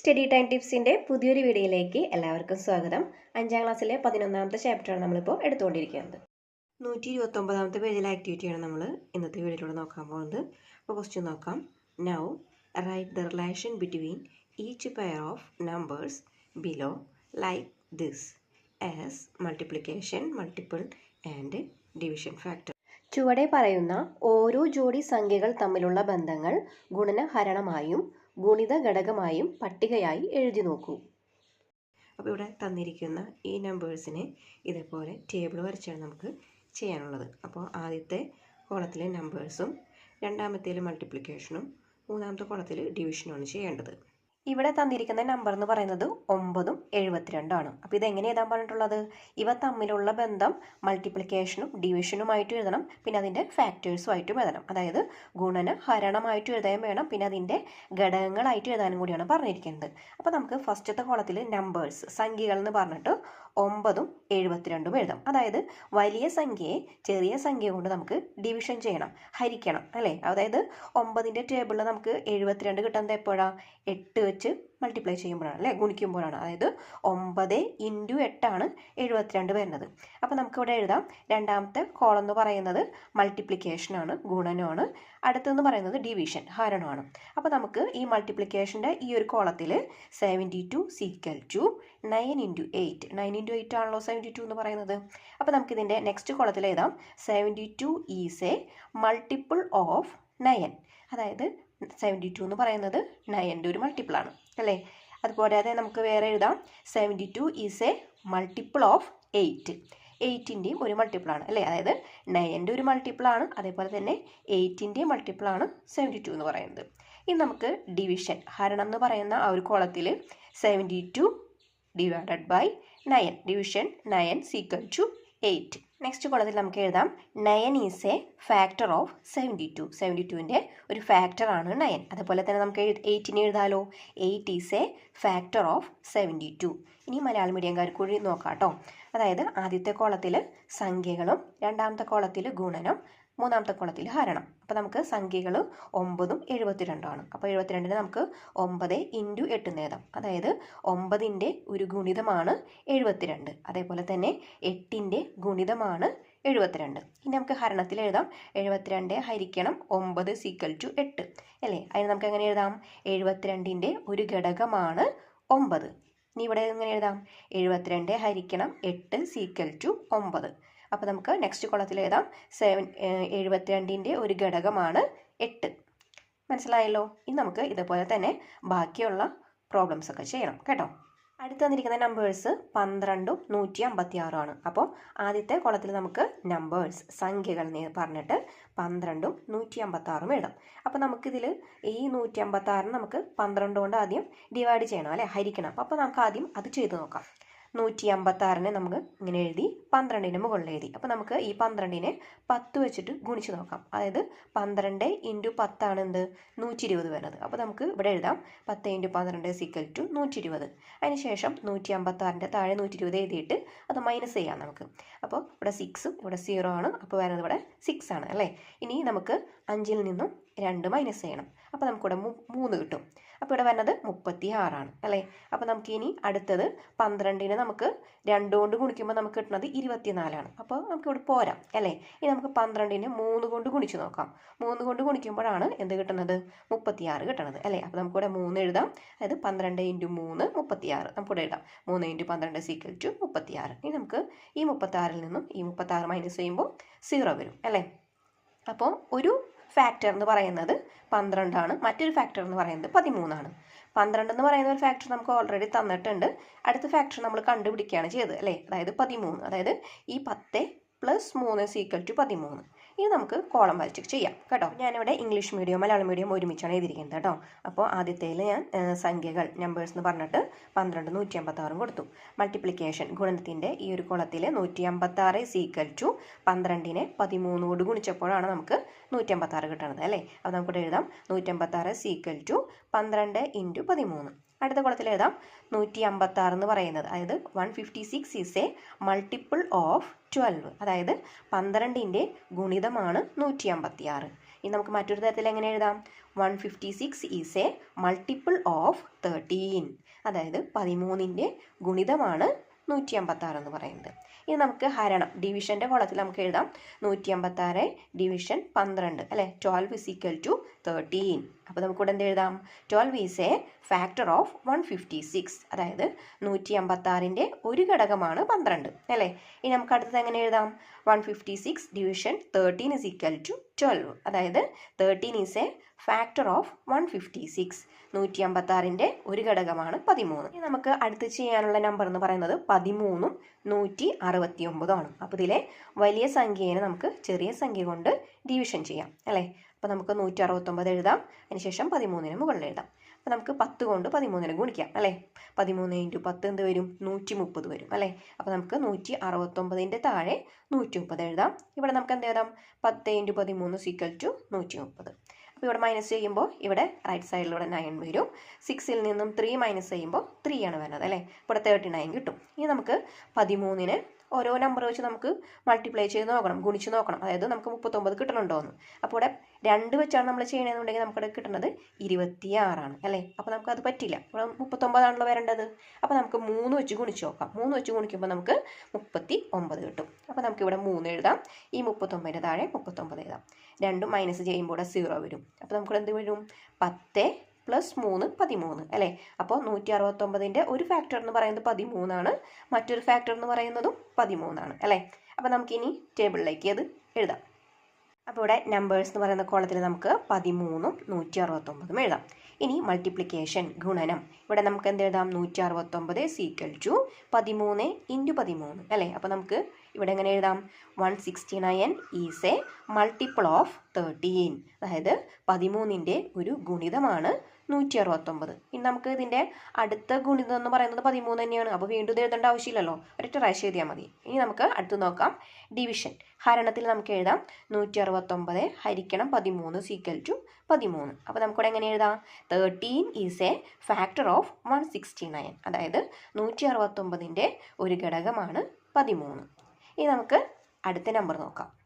Study time ടിപ്സിന്റെ പുതിയൊരു വീഡിയോയിലേക്ക് എല്ലാവർക്കും സ്വാഗതം. അഞ്ചാം ക്ലാസ്സിലെ പതിനൊന്നാമത്തെ ചാപ്റ്ററാണ് നമ്മളിപ്പോൾ എടുത്തുകൊണ്ടിരിക്കുന്നത്. നൂറ്റി ഇരുപത്തൊമ്പതാമത്തെ പേജിലെ ആക്ടിവിറ്റിയാണ് നമ്മൾ ഇന്നത്തെ വീഡിയോയിലൂടെ നോക്കാൻ പോകുന്നത്. അപ്പോൾ ക്വസ്റ്റ്യൻ നോക്കാം. Now write the relation between each pair of numbers below like this as multiplication multiple and division factor ചുവടെ പറയുന്ന ഓരോ ജോഡി സംഖ്യകൾ തമ്മിലുള്ള ബന്ധങ്ങൾ ഗുണന ഹരണമായും ഗുണിത ഘടകമായും പട്ടികയായി എഴുതി നോക്കൂ. അപ്പോൾ ഇവിടെ തന്നിരിക്കുന്ന ഈ നമ്പേഴ്സിനെ ഇതേപോലെ ടേബിൾ വരച്ചാണ് നമുക്ക് ചെയ്യാനുള്ളത്. അപ്പോൾ ആദ്യത്തെ കോളത്തിലെ നമ്പേഴ്സും രണ്ടാമത്തേൽ മൾട്ടിപ്ലിക്കേഷനും മൂന്നാമത്തെ കോളത്തിൽ ഡിവിഷനുമാണ് ചെയ്യേണ്ടത്. ഇവിടെ തന്നിരിക്കുന്ന നമ്പർ എന്ന് പറയുന്നത് ഒമ്പതും എഴുപത്തിരണ്ടാണ്. അപ്പോൾ എങ്ങനെ എഴുതാൻ പറഞ്ഞിട്ടുള്ളത്? ഇവ തമ്മിലുള്ള ബന്ധം മൾട്ടിപ്ലിക്കേഷനും ഡിവിഷനുമായിട്ട് എഴുതണം. പിന്നെ അതിന്റെ ഫാക്ടേഴ്സുമായിട്ടും എഴുതണം. അതായത് ഗുണന ഹരണമായിട്ട് എഴുതാൻ വേണം. പിന്നെ അതിന്റെ ഘടകങ്ങളായിട്ട് എഴുതാനും കൂടിയാണ് പറഞ്ഞിരിക്കുന്നത്. അപ്പോൾ നമുക്ക് ഫസ്റ്റത്തെ കോളത്തിൽ നമ്പേഴ്സ് സംഖ്യകൾ എന്ന് പറഞ്ഞിട്ട് ഒമ്പതും എഴുപത്തിരണ്ടും എഴുതാം. അതായത് വലിയ സംഖ്യയെ ചെറിയ സംഖ്യ കൊണ്ട് നമുക്ക് ഡിവിഷൻ ചെയ്യണം ഹരിക്കണം അല്ലേ? അതായത് ഒമ്പതിന്റെ ടേബിളിൽ നമുക്ക് എഴുപത്തിരണ്ട് കിട്ടുന്നത് എപ്പോഴാണ് എട്ട് വെച്ച് മൾട്ടിപ്ലൈ ചെയ്യുമ്പോഴാണ് അല്ലേ? ഗുണിക്കുമ്പോഴാണ്. അതായത് ഒമ്പത് ഇന്റു എട്ടാണ് എഴുപത്തിരണ്ട് വരുന്നത്. അപ്പോൾ നമുക്കിവിടെ എഴുതാം. രണ്ടാമത്തെ കോളം എന്ന് പറയുന്നത് മൾട്ടിപ്ലിക്കേഷനാണ് ഗുണനമാണ് അടുത്തെന്ന് പറയുന്നത് ഡിവിഷൻ ഹരണമാണ് അപ്പോൾ നമുക്ക് ഈ മൾട്ടിപ്ലിക്കേഷന്റെ ഈ ഒരു കോളത്തിൽ seventy two is equal to nine into eight nine into eight ആണല്ലോ സെവന്റി ടു എന്ന് പറയുന്നത്. അപ്പോൾ നമുക്കിതിന്റെ നെക്സ്റ്റ് കോളത്തിൽ എഴുതാം. Seventy two is a multiple of nine അതായത് സെവന്റി ടു എന്ന് പറയുന്നത് നയന്റെ ഒരു മൾട്ടിപ്പിൾ ആണ് അല്ലേ? അതുപോലെ നമുക്ക് വേറെ എഴുതാം. Seventy two is a multiple of eight എയ്റ്റിന്റെയും ഒരു മൾട്ടിപ്പിൾ ആണ് അല്ലേ? അതായത് നയന്റെ ഒരു മൾട്ടിപ്പിൾ ആണ് അതേപോലെ തന്നെ എയ്റ്റിന്റെയും മൾട്ടിപ്പിളാണ് സെവന്റി ടു എന്ന് പറയുന്നത്. ഇനി നമുക്ക് ഡിവിഷൻ ഹരണം എന്ന് പറയുന്ന ആ ഒരു കോളത്തിൽ seventy two divided by nine division nine is equal to eight. Next കോളത്തിൽ നമുക്ക് എഴുതാം. Nine is a factor of seventy two. Seventy ടുവിന്റെ ഒരു ഫാക്ടറാണ് നയൻ. അതുപോലെ തന്നെ നമുക്ക് എയ്റ്റിനെ എഴുതാലോ. Eight is a factor of seventy two. ഇനി മലയാളം മീഡിയംകാർ കൂടി നോക്കാം കേട്ടോ. അതായത് ആദ്യത്തെ കോളത്തിൽ സംഖ്യകളും രണ്ടാമത്തെ കോളത്തിൽ ഗുണനം മൂന്നാമത്തെ കോണത്തിൽ ഹരണം. അപ്പോൾ നമുക്ക് സംഖ്യകൾ ഒമ്പതും എഴുപത്തിരണ്ടുമാണ് അപ്പോൾ എഴുപത്തിരണ്ടിന് നമുക്ക് ഒമ്പത് ഇന്റു എട്ട് നേതാം അതായത് ഒമ്പതിന്റെ ഒരു ഗുണിതമാണ് എഴുപത്തിരണ്ട്. അതേപോലെ തന്നെ എട്ടിന്റെ ഗുണിതമാണ് എഴുപത്തിരണ്ട്. ഇനി നമുക്ക് ഹരണത്തിൽ എഴുതാം. എഴുപത്തിരണ്ട് ഹരിക്കണം ഒമ്പത് സീക്വൽ ടു എട്ട്. അല്ലേ? അതിന് നമുക്ക് എങ്ങനെ എഴുതാം? എഴുപത്തിരണ്ടിന്റെ ഒരു ഘടകമാണ് ഒമ്പത്. ഇനി ഇവിടെ എങ്ങനെ എഴുതാം? എഴുപത്തിരണ്ട് ഹരിക്കണം എട്ട് സീക്വൽ ടു ഒമ്പത്. അപ്പോൾ നമുക്ക് നെക്സ്റ്റ് കോളത്തിൽ എഴുതാം. സെവൻ എഴുപത്തിരണ്ടിന്റെ ഒരു ഘടകമാണ് എട്ട്. മനസ്സിലായല്ലോ? ഇനി നമുക്ക് ഇതുപോലെ തന്നെ ബാക്കിയുള്ള പ്രോബ്ലംസ് ഒക്കെ ചെയ്യണം കേട്ടോ? അടുത്ത് തന്നിരിക്കുന്ന നമ്പേഴ്സ് പന്ത്രണ്ടും നൂറ്റി അമ്പത്തി ആറുമാണ് അപ്പോൾ ആദ്യത്തെ കുളത്തിൽ നമുക്ക് നമ്പേഴ്സ് സംഖ്യകൾ പറഞ്ഞിട്ട് പന്ത്രണ്ടും നൂറ്റി അമ്പത്തി ആറും ഇടാം അപ്പോൾ നമുക്കിതിൽ ഈ നൂറ്റി അമ്പത്തി ആറിന് നമുക്ക് പന്ത്രണ്ട് കൊണ്ട് ആദ്യം ഡിവൈഡ് ചെയ്യണം അല്ലേ? ഹരിക്കണം. അപ്പോൾ നമുക്ക് ആദ്യം അത് ചെയ്ത് നോക്കാം. നൂറ്റി അമ്പത്താറിനെ നമുക്ക് ഇങ്ങനെ എഴുതി പന്ത്രണ്ടിന് മുകളിൽ എഴുതി അപ്പോൾ നമുക്ക് ഈ പന്ത്രണ്ടിനെ പത്ത് വെച്ചിട്ട് ഗുണിച്ച് നോക്കാം. അതായത് പന്ത്രണ്ട് ഇന്റു പത്താണ് എന്ത്? നൂറ്റി ഇരുപത് വരുന്നത്. അപ്പോൾ നമുക്ക് ഇവിടെ എഴുതാം. പത്ത് ഇന്റു പന്ത്രണ്ട് സിക്കൽ ടു നൂറ്റി ഇരുപത് അതിനുശേഷം നൂറ്റി അമ്പത്താറിന്റെ താഴെ നൂറ്റി ഇരുപത് എഴുതിയിട്ട് അത് മൈനസ് ചെയ്യാം നമുക്ക്. അപ്പോൾ ഇവിടെ സിക്സും ഇവിടെ സീറോ ആണ്. അപ്പോൾ വരുന്നത് ഇവിടെ സിക്സ് ആണ് അല്ലേ? ഇനി നമുക്ക് അഞ്ചിൽ നിന്നും രണ്ട് മൈനസ് ചെയ്യണം. അപ്പോൾ നമുക്കിവിടെ മൂന്ന് കിട്ടും. അപ്പോൾ ഇവിടെ വരുന്നത് മുപ്പത്തി ആറാണ് അല്ലേ? അപ്പോൾ നമുക്ക് ഇനി അടുത്തത് പന്ത്രണ്ടിന് നമുക്ക് രണ്ട് കൊണ്ട് ഗുണിക്കുമ്പോൾ നമുക്ക് കിട്ടുന്നത് ഇരുപത്തിനാലാണ്. അപ്പോൾ നമുക്ക് ഇവിടെ പോരാം അല്ലേ? ഇനി നമുക്ക് പന്ത്രണ്ടിന് മൂന്ന് കൊണ്ട് ഗുണിച്ച് നോക്കാം. മൂന്ന് കൊണ്ട് ഗുണിക്കുമ്പോഴാണ് എന്ത് കിട്ടുന്നത്? മുപ്പത്തിയാറ് കിട്ടുന്നത് അല്ലേ? അപ്പോൾ നമുക്കിവിടെ മൂന്ന് എഴുതാം. അതായത് പന്ത്രണ്ട് ഇന്റു മൂന്ന് മുപ്പത്തിയാറ്. നമുക്കിവിടെ എഴുതാം. മൂന്ന് ഇന്റു പന്ത്രണ്ട് സീക്കൽ ടു മുപ്പത്തിയാറ്. ഇനി നമുക്ക് ഈ മുപ്പത്താറിൽ നിന്നും ഈ മുപ്പത്താറ് മൈനസ് ചെയ്യുമ്പോൾ സീറോ വരും അല്ലേ? അപ്പോൾ ഒരു ഫാക്ടർ എന്ന് പറയുന്നത് പന്ത്രണ്ടാണ്. മറ്റൊരു ഫാക്ടർ എന്ന് പറയുന്നത് പതിമൂന്നാണ്. പന്ത്രണ്ട് എന്ന് പറയുന്ന ഒരു ഫാക്ടർ നമുക്ക് ഓൾറെഡി തന്നിട്ടുണ്ട്. അടുത്ത ഫാക്ടർ നമ്മൾ കണ്ടുപിടിക്കുകയാണ് ചെയ്തത് അല്ലേ? അതായത് പതിമൂന്ന്. അതായത് ഈ പത്ത് പ്ലസ് മൂന്ന് സീക്വൽ ടു പതിമൂന്ന്. ഇനി നമുക്ക് കോളം വരച്ച് ചെയ്യാം. കേട്ടോ? ഞാനിവിടെ ഇംഗ്ലീഷ് മീഡിയം മലയാളം മീഡിയം ഒരുമിച്ചാണ് എഴുതിയിരിക്കുന്നത് കേട്ടോ. അപ്പോൾ ആദ്യത്തേൽ ഞാൻ സംഖ്യകൾ നമ്പേഴ്സ് എന്ന് പറഞ്ഞിട്ട് പന്ത്രണ്ട് നൂറ്റി അമ്പത്താറും കൊടുത്തു. മൾട്ടിപ്ലിക്കേഷൻ ഗുണനത്തിന്റെ ഈ ഒരു കുളത്തിൽ നൂറ്റി അമ്പത്താറ് സീക്കൽ ടു പന്ത്രണ്ടിനെ പതിമൂന്നോട് ഗുണിച്ചപ്പോഴാണ് നമുക്ക് നൂറ്റി അമ്പത്താറ് കിട്ടണത് അല്ലേ? അപ്പോൾ നമുക്കിവിടെ എഴുതാം. നൂറ്റമ്പത്താറ് സീക്വൽ ടു പന്ത്രണ്ട് ഇന്റു പതിമൂന്ന്. അടുത്ത കുളത്തിൽ എഴുതാം. നൂറ്റി അമ്പത്താറ് എന്ന് പറയുന്നത്. അതായത് one fifty six is a multiple of twelve അതായത് പന്ത്രണ്ടിന്റെ ഗുണിതമാണ് നൂറ്റി അമ്പത്തി ആറ് ഇനി നമുക്ക് മറ്റൊരു തരത്തിൽ എങ്ങനെ എഴുതാം? One fifty six is a multiple of thirteen അതായത് പതിമൂന്നിന്റെ ഗുണിതമാണ് നൂറ്റി അമ്പത്താറ് എന്ന് പറയുന്നത്. ഇനി നമുക്ക് ഹരണം. ഡിവിഷന്റെ കോളത്തിൽ നമുക്ക് എഴുതാം. നൂറ്റി അമ്പത്താറ് ഡിവിഷൻ പന്ത്രണ്ട് അല്ലേ? Twelve is equal to thirteen അപ്പോൾ നമുക്ക് ഇവിടെ എന്ത് എഴുതാം? Twelve is a factor of one fifty six അതായത് നൂറ്റി അമ്പത്താറിന്റെ ഒരു ഘടകമാണ് പന്ത്രണ്ട് അല്ലേ? ഇനി നമുക്ക് അടുത്തത് എങ്ങനെ എഴുതാം? One fifty six division thirteen is equal to twelve അതായത് thirteen is a factor of one fifty six നൂറ്റി അമ്പത്താറിന്റെ ഒരു ഘടകമാണ് പതിമൂന്ന്. നമുക്ക് അടുത്ത് ചെയ്യാനുള്ള നമ്പർ എന്ന് പറയുന്നത് പതിമൂന്നും നൂറ്റി അറുപത്തി ഒമ്പതുമാണ് അപ്പോൾ ഇതിലെ വലിയ സംഖ്യേനെ നമുക്ക് ചെറിയ സംഖ്യ കൊണ്ട് ഡിവിഷൻ ചെയ്യാം അല്ലേ? അപ്പോൾ നമുക്ക് നൂറ്റി അറുപത്തൊമ്പത് എഴുതാം അതിനുശേഷം പതിമൂന്നിന് മുകളിൽ എഴുതാം. അപ്പോൾ നമുക്ക് പത്ത് കൊണ്ട് പതിമൂന്നിന് ഗുണിക്കാം അല്ലേ? പതിമൂന്ന് ഇന്റു പത്ത് എന്ത് വരും? നൂറ്റി മുപ്പത് വരും അല്ലേ? അപ്പോൾ നമുക്ക് നൂറ്റി അറുപത്തൊമ്പതിന്റെ താഴെ നൂറ്റി മുപ്പത് എഴുതാം. ഇവിടെ നമുക്ക് എന്ത് എഴുതാം? പത്ത് ഇന്റു പതിമൂന്ന് സീക്വൽ ടു നൂറ്റി മുപ്പത് അപ്പോൾ ഇവിടെ മൈനസ് ചെയ്യുമ്പോൾ ഇവിടെ റൈറ്റ് സൈഡിലൂടെ നയൻ വരും. സിക്സിൽ നിന്നും ത്രീ മൈനസ് ചെയ്യുമ്പോൾ ത്രീ ആണ് വരുന്നത് അല്ലേ? ഇവിടെ തേർട്ടി നയൻ കിട്ടും. ഇനി നമുക്ക് പതിമൂന്നിന് ഓരോ നമ്പർ വെച്ച് നമുക്ക് മൾട്ടിപ്ലൈ ചെയ്ത് നോക്കണം ഗുണിച്ച് നോക്കണം. അതായത് നമുക്ക് മുപ്പത്തൊമ്പത് കിട്ടണുണ്ടോ എന്ന്. അപ്പോൾ ഇവിടെ രണ്ട് വെച്ചാണ് നമ്മൾ ചെയ്യണമെന്നുണ്ടെങ്കിൽ നമുക്കിവിടെ കിട്ടുന്നത് ഇരുപത്തിയാറാണ് അല്ലേ? അപ്പോൾ നമുക്ക് അത് പറ്റില്ല. ഇവിടെ മുപ്പത്തൊമ്പതാണല്ലോ വരേണ്ടത്. അപ്പോൾ നമുക്ക് മൂന്ന് വെച്ച് ഗുണിച്ച് നോക്കാം. മൂന്ന് വെച്ച് ഗുണിക്കുമ്പോൾ നമുക്ക് മുപ്പത്തി ഒമ്പത് കിട്ടും. അപ്പോൾ നമുക്കിവിടെ മൂന്ന് എഴുതാം. ഈ മുപ്പത്തൊമ്പതിന്റെ താഴെ മുപ്പത്തൊമ്പത് എഴുതാം. രണ്ടും മൈനസ് ചെയ്യുമ്പോൾ ഇവിടെ സീറോ വരും. അപ്പോൾ നമുക്ക് എന്ത് വരും? പത്ത് പ്ലസ് മൂന്ന് പതിമൂന്ന് അല്ലേ? അപ്പോൾ നൂറ്റി അറുപത്തൊമ്പതിന്റെ ഒരു ഫാക്ടർ എന്ന് പറയുന്നത് പതിമൂന്നാണ്. മറ്റൊരു ഫാക്ടർ എന്ന് പറയുന്നതും പതിമൂന്നാണ് അല്ലേ? അപ്പോൾ നമുക്കിനി ടേബിളിലേക്ക് അത് എഴുതാം. അപ്പോൾ ഇവിടെ നമ്പേഴ്സ് എന്ന് പറയുന്ന കോളത്തിൽ നമുക്ക് പതിമൂന്നും നൂറ്റി അറുപത്തൊമ്പതും എഴുതാം. ഇനി മൾട്ടിപ്ലിക്കേഷൻ ഗുണനം. ഇവിടെ നമുക്ക് എന്ത് എഴുതാം? നൂറ്റി അറുപത്തൊമ്പത് സീക്വൽ ടു പതിമൂന്ന് ഇന്റു പതിമൂന്ന്. അല്ലേ? അപ്പോൾ നമുക്ക് ഇവിടെ എങ്ങനെ എഴുതാം? One sixty nine is a multiple of thirteen അതായത് പതിമൂന്നിന്റെ ഒരു ഗുണിതമാണ് നൂറ്റി അറുപത്തൊമ്പത് ഇനി നമുക്ക് ഇതിന്റെ അടുത്ത ഗുണിതം എന്ന് പറയുന്നത് പതിമൂന്ന് തന്നെയാണ്. അപ്പോൾ വീണ്ടും എഴുതേണ്ട ആവശ്യമില്ലല്ലോ. ഒരൊറ്റ പ്രാവശ്യം എഴുതിയാൽ മതി. ഇനി നമുക്ക് അടുത്ത് നോക്കാം. ഡിവിഷൻ ഹരണത്തിൽ നമുക്ക് എഴുതാം. നൂറ്റി അറുപത്തൊമ്പത് ഹരിക്കണം പതിമൂന്ന് സീക്വൽ ടു പതിമൂന്ന്. അപ്പോൾ നമുക്കിവിടെ എങ്ങനെ എഴുതാം? Thirteen is a factor of one sixty nine അതായത് നൂറ്റി അറുപത്തൊമ്പതിന്റെ ഒരു ഘടകമാണ് പതിമൂന്ന്. ഇനി നമുക്ക് അടുത്ത നമ്പർ നോക്കാം.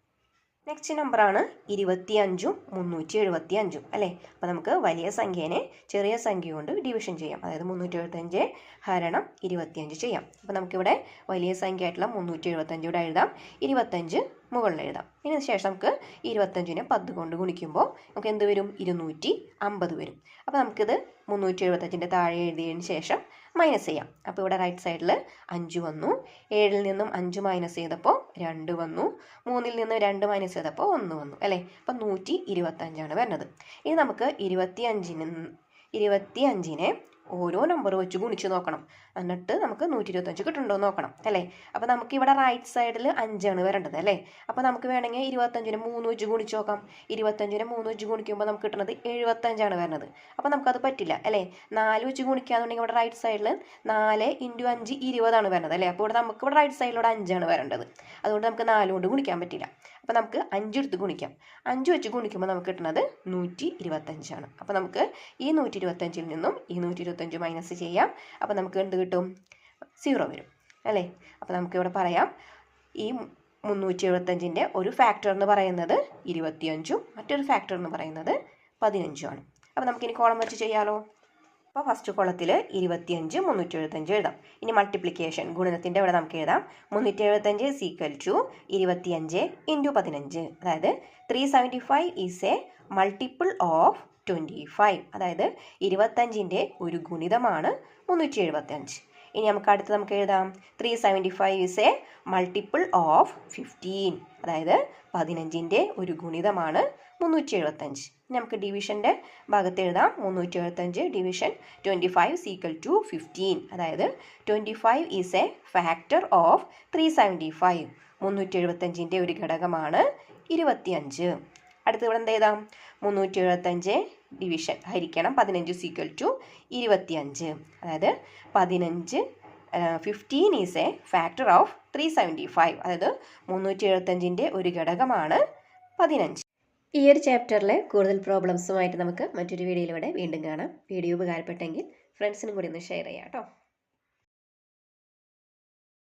നെക്സ്റ്റ് നമ്പറാണ് ഇരുപത്തി അഞ്ചും മുന്നൂറ്റി എഴുപത്തി അഞ്ചും അല്ലേ? അപ്പോൾ നമുക്ക് വലിയ സംഖ്യേനെ ചെറിയ സംഖ്യ കൊണ്ട് ഡിവിഷൻ ചെയ്യാം. അതായത് മുന്നൂറ്റി എഴുപത്തഞ്ച് ഹരണം ഇരുപത്തിയഞ്ച് ചെയ്യാം. അപ്പോൾ നമുക്കിവിടെ വലിയ സംഖ്യ ആയിട്ടുള്ള മുന്നൂറ്റി എഴുപത്തഞ്ച് ഇവിടെ എഴുതാം. ഇരുപത്തഞ്ച് മുകളിൽ എഴുതാം. ഇതിന് ശേഷം നമുക്ക് ഇരുപത്തഞ്ചിനെ പത്ത് കൊണ്ട് ഗുണിക്കുമ്പോൾ നമുക്ക് എന്ത് വരും? ഇരുന്നൂറ്റി അമ്പത് വരും. അപ്പോൾ നമുക്കിത് മുന്നൂറ്റി എഴുപത്തഞ്ചിന്റെ താഴെ എഴുതിയതിന് ശേഷം മൈനസ് ചെയ്യാം. അപ്പോൾ ഇവിടെ റൈറ്റ് സൈഡിൽ അഞ്ച് വന്നു. ഏഴിൽ നിന്നും അഞ്ച് മൈനസ് ചെയ്തപ്പോൾ രണ്ട് വന്നു. മൂന്നിൽ നിന്ന് രണ്ട് മൈനസ് ചെയ്തപ്പോൾ ഒന്ന് വന്നു അല്ലേ? അപ്പം നൂറ്റി ഇരുപത്തഞ്ചാണ് വരുന്നത്. ഇനി നമുക്ക് ഇരുപത്തി അഞ്ചിന് ഇരുപത്തി അഞ്ചിനെ ഓരോ നമ്പർ വെച്ച് ഗുണിച്ച് നോക്കണം. എന്നിട്ട് നമുക്ക് നൂറ്റി ഇരുപത്തഞ്ച് കിട്ടുന്നുണ്ടോ നോക്കണം അല്ലേ? അപ്പോൾ നമുക്ക് ഇവിടെ റൈറ്റ് സൈഡിൽ അഞ്ചാണ് വരേണ്ടത് അല്ലേ? അപ്പോൾ നമുക്ക് വേണമെങ്കിൽ ഇരുപത്തഞ്ചിന് മൂന്ന് വെച്ച് ഗുണിച്ച് നോക്കാം. ഇരുപത്തഞ്ചിന് മൂന്ന് വെച്ച് ഗുണിക്കുമ്പോൾ നമുക്ക് കിട്ടുന്നത് എഴുപത്തഞ്ചാണ് വരുന്നത് അപ്പോൾ നമുക്കത് പറ്റില്ല അല്ലേ? നാല് വെച്ച് ഗുണിക്കുകയാണെന്നുണ്ടെങ്കിൽ ഇവിടെ റൈറ്റ് സൈഡിൽ നാല് ഇന്റു അഞ്ച് ഇരുപതാണ് വരുന്നത് അല്ലേ? അപ്പോൾ ഇവിടെ നമുക്ക് ഇവിടെ റൈറ്റ് സൈഡിലൂടെ അഞ്ചാണ് വരേണ്ടത്. അതുകൊണ്ട് നമുക്ക് നാല് കൊണ്ട് ഗുണിക്കാൻ പറ്റില്ല. അപ്പോൾ നമുക്ക് അഞ്ച് എടുത്ത് ഗുണിക്കാം. അഞ്ച് വെച്ച് ഗുണിക്കുമ്പോൾ നമുക്ക് കിട്ടുന്നത് നൂറ്റി ഇരുപത്തഞ്ചാണ് അപ്പോൾ നമുക്ക് ഈ നൂറ്റി ഇരുപത്തഞ്ചിൽ നിന്നും ഈ നൂറ്റി ഇരുപത്തഞ്ച് മൈനസ് ചെയ്യാം. അപ്പോൾ നമുക്ക് എന്ത് കിട്ടും? സീറോ വരും. അല്ലേ? അപ്പോൾ നമുക്കിവിടെ പറയാം. ഈ മുന്നൂറ്റി എഴുപത്തഞ്ചിന്റെ ഒരു ഫാക്ടർ എന്ന് പറയുന്നത് ഇരുപത്തിയഞ്ചും മറ്റൊരു ഫാക്ടർ എന്ന് പറയുന്നത് പതിനഞ്ചുമാണ്. അപ്പോൾ നമുക്കിനി കോളം വെച്ച് ചെയ്യാലോ? അപ്പോൾ ഫസ്റ്റ് കുളത്തിൽ ഇരുപത്തിയഞ്ച് മുന്നൂറ്റി എഴുപത്തഞ്ച് എഴുതാം. ഇനി മൾട്ടിപ്ലിക്കേഷൻ ഗുണനത്തിന്റെ ഇവിടെ നമുക്ക് എഴുതാം. മുന്നൂറ്റി എഴുപത്തഞ്ച് സീക്വൽ ടു ഇരുപത്തിയഞ്ച് ഇന്റു പതിനഞ്ച്. അതായത് three seventy five is a multiple of twenty five അതായത് ഇരുപത്തഞ്ചിന്റെ ഒരു ഗുണിതമാണ് മുന്നൂറ്റി എഴുപത്തഞ്ച് ഇനി നമുക്ക് അടുത്ത് നമുക്ക് എഴുതാം. Three seventy five is a multiple of fifteen അതായത് പതിനഞ്ചിന്റെ ഒരു ഗുണിതമാണ് മുന്നൂറ്റി എഴുപത്തഞ്ച് നമുക്ക് ഡിവിഷന്റെ ഭാഗത്ത് എഴുതാം. മുന്നൂറ്റി എഴുപത്തഞ്ച് division twenty five is equal to fifteen അതായത് twenty five is a factor of three seventy five മുന്നൂറ്റി എഴുപത്തഞ്ചിന്റെ ഒരു ഘടകമാണ് ഇരുപത്തിയഞ്ച്. അടുത്ത് ഇവിടെ എന്ത് എഴുതാം? മുന്നൂറ്റി എഴുപത്തഞ്ച് ഡിവിഷൻ ഹരിക്കണം. പതിനഞ്ച് സീക്വൽ ടു ഇരുപത്തിയഞ്ച്. അതായത് പതിനഞ്ച് fifteen is a factor of three seventy five അതായത് മുന്നൂറ്റി എഴുപത്തഞ്ചിന്റെ ഒരു ഘടകമാണ് പതിനഞ്ച്. ഈ ഒരു ചാപ്റ്ററിലെ കൂടുതൽ പ്രോബ്ലംസുമായിട്ട് നമുക്ക് മറ്റൊരു വീഡിയോയിലൂടെ വീണ്ടും കാണാം. വീഡിയോ ഉപകാരപ്പെട്ടെങ്കിൽ ഫ്രണ്ട്സിനും കൂടി ഒന്ന് ഷെയർ ചെയ്യാം കേട്ടോ